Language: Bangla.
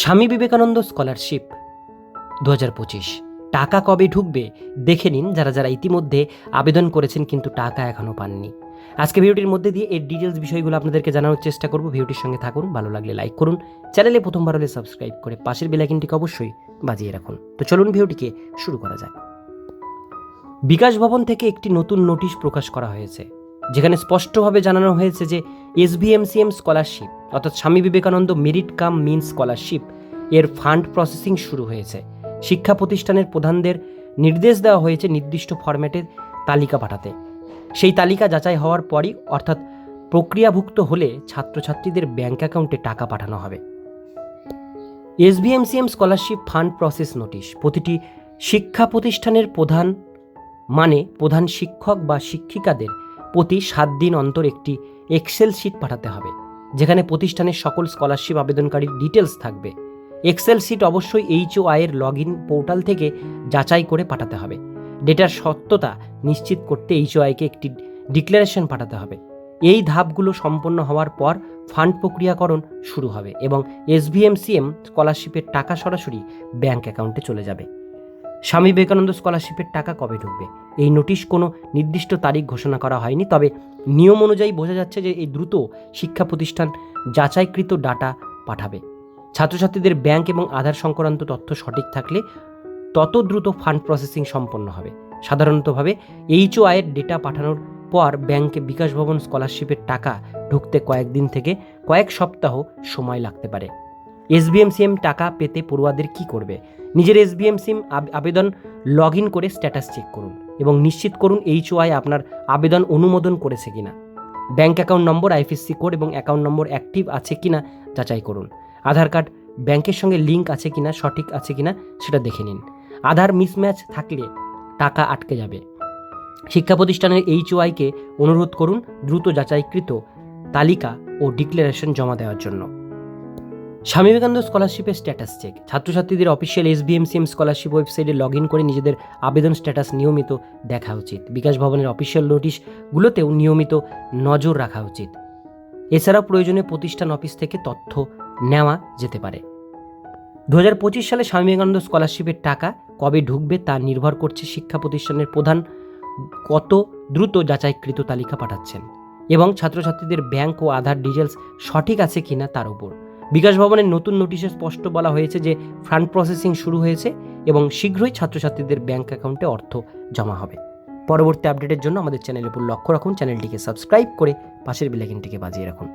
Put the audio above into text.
স্বামী বিবেকানন্দ স্কলারশিপ দু টাকা কবে ঢুকবে দেখে নিন যারা যারা ইতিমধ্যে আবেদন করেছেন কিন্তু টাকা এখনও পাননি। আজকে ভিডিওটির মধ্যে দিয়ে এর ডিটেলস বিষয়গুলো আপনাদেরকে জানানোর চেষ্টা করব। ভিডিওটির সঙ্গে থাকুন, ভালো লাগলে লাইক করুন। চ্যানেলে প্রথমবার হলে সাবস্ক্রাইব করে পাশের বেলাইকিনটিকে অবশ্যই বাজিয়ে রাখুন। তো চলুন ভিডিওটিকে শুরু করা যাক। বিকাশ ভবন থেকে একটি নতুন নোটিশ প্রকাশ করা হয়েছে, যেখানে স্পষ্টভাবে জানানো হয়েছে যে এসবিএমসিএম স্কলারশিপ অর্থাৎ Swami Vivekananda merit cum means scholarship এর ফান্ড প্রসেসিং শুরু হয়েছে। শিক্ষা প্রতিষ্ঠানের প্রধানদের নির্দেশ দেওয়া হয়েছে নির্দিষ্ট ফরম্যাটের তালিকা পাঠাতে। সেই তালিকা যাচাই হওয়ার পরই অর্থাৎ প্রক্রিয়াভুক্ত হলে ছাত্রছাত্রীদের ব্যাংক অ্যাকাউন্টে টাকা পাঠানো হবে। SBMCM scholarship fund process notice. প্রতিটি শিক্ষা প্রতিষ্ঠানের প্রধান মানে প্রধান শিক্ষক বা শিক্ষিকাদের প্রতি সাত দিন অন্তর একটি এক্সেল শিট পাঠাতে হবে। যেখানে প্রতিষ্ঠানের সকল স্কলারশিপ আবেদনকারীর ডিটেলস থাকবে। এক্সেল শিট অবশ্যই এইচও আয়ের লগ ইন পোর্টাল থেকে যাচাই করে পাঠাতে হবে। ডেটার সত্যতা নিশ্চিত করতে এইচওআইকে একটি ডিক্লারেশন পাঠাতে হবে। এই ধাপগুলো সম্পন্ন হওয়ার পর ফান্ড প্রক্রিয়াকরণ শুরু হবে এবং এসভিএমসিএম স্কলারশিপের টাকা সরাসরি ব্যাংক অ্যাকাউন্টে চলে যাবে। স্বামী বিবেকানন্দ স্কলারশিপের টাকা কবে ঢুকবে? এই নোটিশ কোনো নির্দিষ্ট তারিখ ঘোষণা করা হয়নি, তবে নিয়ম অনুযায়ী বোঝা যাচ্ছে যে এই দ্রুত শিক্ষা প্রতিষ্ঠান যাচাইকৃত ডাটা পাঠাবে। ছাত্রছাত্রীদের ব্যাংক এবং আধার সংক্রান্ত তথ্য সঠিক থাকলে তত দ্রুত ফান্ড প্রসেসিং সম্পন্ন হবে। সাধারণতভাবে এইচও আয়ের ডেটা পাঠানোর পর ব্যাংকে বিকাশ ভবন স্কলারশিপের টাকা ঢুকতে কয়েকদিন থেকে কয়েক সপ্তাহ সময় লাগতে পারে। এসবিএমসিএম টাকা পেতে পড়ুয়াদের কি করবে? নিজের এসবিএমসিএম আবেদন লগ ইন করে স্ট্যাটাস চেক করুন এবং নিশ্চিত করুন এইচওআই আপনার আবেদন অনুমোদন করেছে কিনা। Bank account number, IFSC code এবং অ্যাকাউন্ট নম্বর অ্যাক্টিভ আছে কিনা যাচাই করুন। আধার কার্ড ব্যাংকের সঙ্গে লিঙ্ক আছে কিনা, সঠিক আছে কিনা সেটা দেখে নিন। আধার মিসম্যাচ থাকলে টাকা আটকে যাবে। শিক্ষা প্রতিষ্ঠানের এইচওআইকে অনুরোধ করুন দ্রুত যাচাইকৃত তালিকা ও ডিক্লারেশন জমা দেওয়ার জন্য। স্বামী বিবেকানন্দ স্কলারশিপের স্ট্যাটাস চেক ছাত্রছাত্রীদের অফিসিয়াল এসবিএমসিএম স্কলারশিপ ওয়েবসাইটে লগ ইন করে নিজেদের আবেদন স্ট্যাটাস নিয়মিত দেখা উচিত। বিকাশ ভবনের অফিসিয়াল নোটিশগুলোতেও নিয়মিত নজর রাখা উচিত। এছাড়াও প্রয়োজনে প্রতিষ্ঠান অফিস থেকে তথ্য নেওয়া যেতে পারে। দু হাজার পঁচিশ সালে স্বামী বিবেকানন্দ স্কলারশিপের টাকা কবে ঢুকবে তা নির্ভর করছে শিক্ষা প্রতিষ্ঠানের প্রধান কত দ্রুত যাচাইকৃত তালিকা পাঠাচ্ছেন এবং ছাত্রছাত্রীদের ব্যাংক ও আধার ডিটেলস সঠিক আছে কিনা তার উপর। বিকাশ ভবনের নতুন নোটিশে স্পষ্ট বলা হয়েছে যে ফান্ড প্রসেসিং শুরু হয়েছে এবং শীঘ্রই ছাত্রছাত্রীদের ব্যাংক অ্যাকাউন্টে অর্থ জমা হবে। পরবর্তী আপডেটের জন্য আমাদের চ্যানেলের উপর লক্ষ্য রাখুন, চ্যানেলটিকে সাবস্ক্রাইব করে পাশের বেলাইকিনটিকে বাজিয়ে রাখুন।